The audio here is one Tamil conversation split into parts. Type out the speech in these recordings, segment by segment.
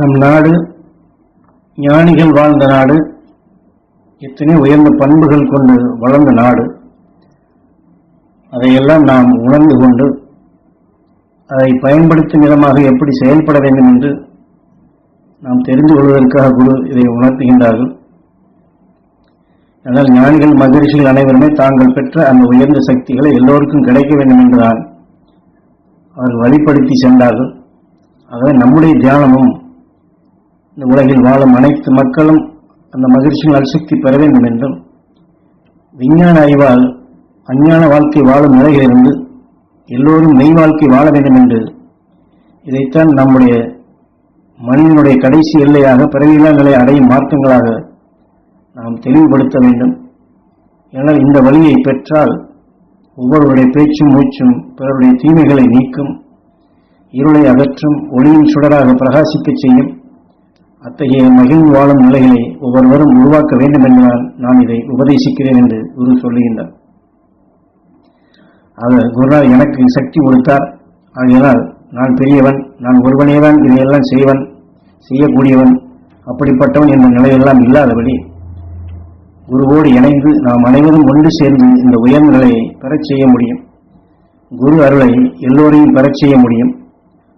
நம் நாடு ஞானிகள் வாழ்ந்த நாடு எத்தனை உயர்ந்த பண்புகள் கொண்டு வளர்ந்த நாடு அதையெல்லாம் நாம் உணர்ந்து கொண்டு அதை பயன்படுத்தும் விதமாக எப்படி செயல்பட வேண்டும் என்று நாம் தெரிந்து கொள்வதற்காக குரு இதை உணர்த்துகின்றார்கள். ஆனால் ஞானிகள் மகரிஷிகள் அனைவருமே தாங்கள் பெற்ற அந்த உயர்ந்த சக்திகளை எல்லோருக்கும் கிடைக்க வேண்டும் என்றுதான் அவர்கள் வழிப்படுத்தி சென்றார்கள். ஆகவே நம்முடைய தியானமும் இந்த உலகில் வாழும் அனைத்து மக்களும் அந்த மகிழ்ச்சியின் சக்தி பெற வேண்டும் என்றும் விஞ்ஞான அறிவால் அஞ்ஞான வாழ்க்கை வாழும் நிலையிலிருந்து எல்லோரும் மெய் வாழ்க்கை வாழ வேண்டும் என்று இதைத்தான் நம்முடைய மனிதனுடைய கடைசி எல்லையாக பிறவியில்லா நிலை அடையும் மார்க்கங்களாக நாம் தெளிவுபடுத்த வேண்டும். ஏனால் இந்த வழியை பெற்றால் ஒவ்வொருவருடைய பேச்சும் மூச்சும் பிறருடைய தீமைகளை நீக்கும் இருளை அகற்றும் ஒளியின் சுடராக பிரகாசிக்கச் செய்யும் அத்தகைய மகிழ்ந்து வாழும் நிலைகளை ஒவ்வொருவரும் உருவாக்க வேண்டும் என்றால் நான் இதை உபதேசிக்கிறேன் என்று குரு சொல்லுகின்றார். அவர் குருநாள் எனக்கு சக்தி கொடுத்தார். ஆகையினால் நான் பெரியவன் நான் ஒருவனேதான் இதையெல்லாம் செய்வன் செய்யக்கூடியவன் அப்படிப்பட்டவன் என்ற நிலையெல்லாம் இல்லாதபடி குருவோடு இணைந்து நாம் அனைவரும் ஒன்று சேர்ந்து இந்த உயர்ந்த நிலையை பெறச் செய்ய முடியும். குரு அருளை எல்லோரையும் பெறச் செய்ய முடியும்.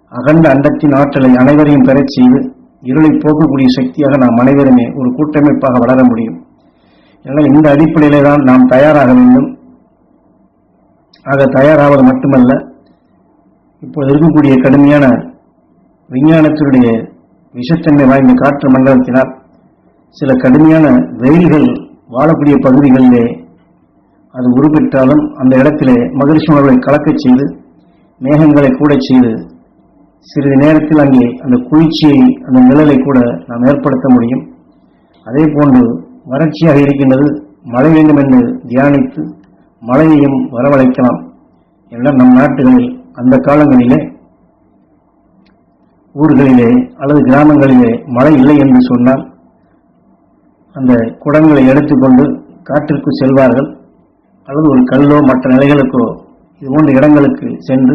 அகண்ட அண்டத்தின் ஆற்றலை அனைவரையும் பெறச் செய்து இருளை போக்கக்கூடிய சக்தியாக நாம் அனைவருமே ஒரு கூட்டமைப்பாக வளர முடியும். எனவே இந்த அடிப்படையிலே தான் நாம் தயாராக வேண்டும். ஆக தயாராவது மட்டுமல்ல இப்போது இருக்கக்கூடிய கடுமையான விஞ்ஞானத்தினுடைய விஷத்தன்மை வாய்ந்த காற்று மண்டலத்தினால் சில கடுமையான வெயில்கள் வாழக்கூடிய பகுதிகளிலே அது உருப்பெற்றாலும் அந்த இடத்திலே மகிழ்ச்சி உணர்வை கலக்கச் செய்து மேகங்களை கூட செய்து சிறிது நேரத்தில் அங்கே அந்த குளிர்ச்சியை அந்த நிழலை கூட நாம் ஏற்படுத்த முடியும். அதே போன்று வறட்சியாக இருக்கின்றது மழை வேண்டும் என்று தியானித்து மழையையும் வரவழைக்கலாம். எல்லாம் நம் நாட்டுகளில் அந்த காலங்களிலே ஊர்களிலே அல்லது கிராமங்களிலே மழை இல்லை என்று சொன்னால் அந்த குடங்களை எடுத்துக்கொண்டு காற்றிற்கு செல்வார்கள். அல்லது ஒரு கல்லோ மற்ற நிலைகளுக்கோ இது போன்ற இடங்களுக்கு சென்று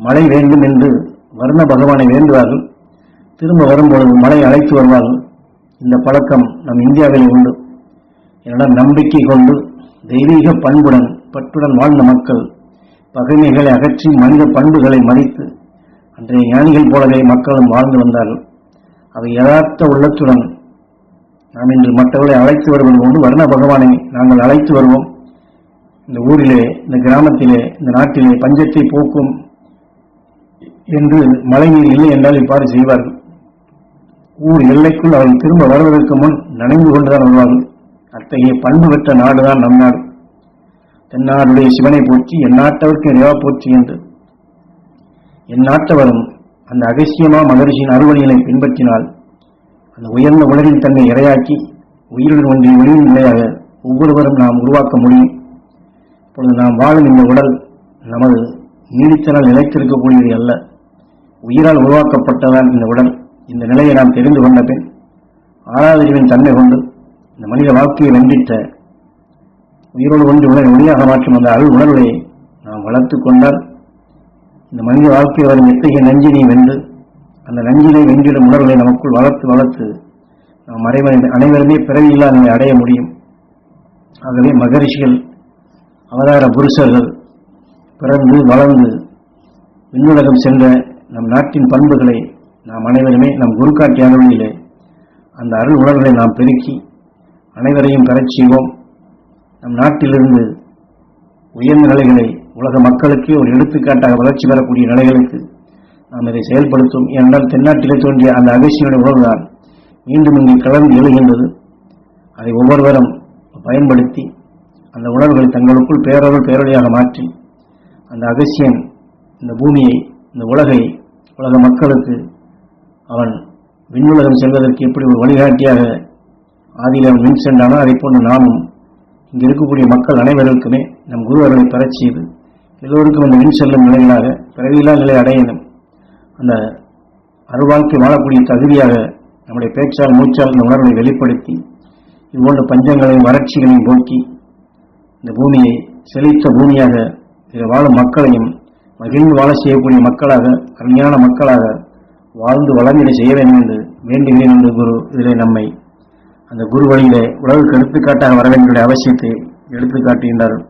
மழை வேண்டும் என்று வர்ண பகவானை வேண்டுவார்கள். திரும்ப வரும்பொழுது மலை அழைத்து வருவார்கள். இந்த பழக்கம் நம் இந்தியாவில் உண்டு. என்னிடம் நம்பிக்கை கொண்டு தெய்வீக பண்புடன் பற்றுடன் வாழ்ந்த மக்கள் பகைமைகளை அகற்றி மனித பண்புகளை மதித்து அன்றைய ஞானிகள் போலவே மக்களும் வாழ்ந்து வந்தார்கள். அவை யதார்த்த உள்ளத்துடன் நாம் இன்று மற்றவர்களை அழைத்து வருவது கொண்டு வர்ண பகவானை நாங்கள் அழைத்து வருவோம். இந்த ஊரிலே இந்த கிராமத்திலே இந்த நாட்டிலே பஞ்சத்தை போக்கும் என்று மழைநீர் இல்லை என்றால் இவ்வாறு செய்வார்கள். ஊர் எல்லைக்குள் அவர்கள் திரும்ப வருவதற்கு முன் நனைந்து கொண்டுதான் வருவார்கள். அத்தகைய பண்பு பெற்ற நாடுதான் நம் நாடு. தென்னாடுடைய சிவனை போற்றி எந்நாட்டவருக்கு நிறைவா போற்றி என்று. எந்நாட்டவரும் அந்த அகசியமா மகரிஷியின் அறுவணிகளை பின்பற்றினால் அந்த உயர்ந்த உலகின் தன்னை இரையாக்கி உயிருடன் ஒன்றிய ஒளியின் நிலையாக ஒவ்வொருவரும் நாம் உருவாக்க முடியும். இப்பொழுது நாம் வாழும் இந்த உடல் நமது நீடித்தனால் நிலைத்திருக்கக்கூடியது அல்ல. உயிரால் உருவாக்கப்பட்டதான் இந்த உடல் இந்த நிலையை நாம் தெரிந்து கொண்ட பின் ஆறாவது தன்மை கொண்டு இந்த மனித வாழ்க்கையை வென்றிட்ட உயிரோடு ஒன்று உணரை ஒளியாக மாற்றும் அந்த அருள் உணர்வை நாம் வளர்த்து கொண்டால் இந்த மனித வாழ்க்கையில் வரும் எத்தகைய நஞ்சினை வென்று அந்த நஞ்சினை வென்றிடும் உணர்வை நமக்குள் வளர்த்து வளர்த்து நாம் அனைவரும் அனைவருமே பிறவியில்லா நம்மை அடைய முடியும். ஆகவே மகரிஷிகள் அவதார புருஷர்கள் பிறந்து வளர்ந்து விண்ணுலகம் சென்ற நம் நாட்டின் பண்புகளை நாம் அனைவருமே நம் குருக்காட்டி அலுவலிலே அந்த அருள் உணர்வுகளை நாம் பெருக்கி அனைவரையும் பெறச் செய்வோம். நம் நாட்டிலிருந்து உயர்ந்த நிலைகளை உலக மக்களுக்கே ஒரு எடுத்துக்காட்டாக வளர்ச்சி பெறக்கூடிய நிலைகளுக்கு நாம் இதை செயல்படுத்தும். ஏனென்றால் தென்னாட்டிலே தோன்றிய அந்த அகசியனுடைய உணர்வுதான் மீண்டும் இங்கே கலந்து எழுகின்றது. அதை ஒவ்வொருவரும் பயன்படுத்தி அந்த உணர்வுகளை தங்களுக்குள் பேரொருள் பேரொழியாக மாற்றி அந்த அகசியன் இந்த பூமியை இந்த உலகை உலக மக்களுக்கு அவன் விண்ணுலகம் செல்வதற்கு எப்படி ஒரு வழிகாட்டியாக ஆதியில் அவன் மின் சென்றானோ அதை போன்று நாமும் இங்கே இருக்கக்கூடிய மக்கள் அனைவருக்குமே நம் குரு அவர்களை பெறச் செய்து எல்லோருக்கும் அந்த மின் செல்லும் நிலைகளாக பிறவியில்லா நிலை அடையணும். அந்த அருவாழ்க்கை வாழக்கூடிய தகுதியாக நம்முடைய பேச்சால் மூச்சால் இந்த உணர்வை வெளிப்படுத்தி இதுபோன்ற பஞ்சங்களையும் வறட்சிகளையும் போக்கி இந்த பூமியை செழித்த பூமியாக இதில் வாழும் மக்களையும் மகிழ்ந்து வாழ செய்யக்கூடிய மக்களாக கல்யாண மக்களாக வாழ்ந்து வளமிட செய்ய வேண்டும் என்று வேண்டுகிறேன் என்று குரு இதிலே நம்மை அந்த குரு வழியிலே உலகுக்கு எடுத்துக்காட்டாக வர வேண்டிய அவசியத்தை எடுத்துக்காட்டுகின்றார்கள்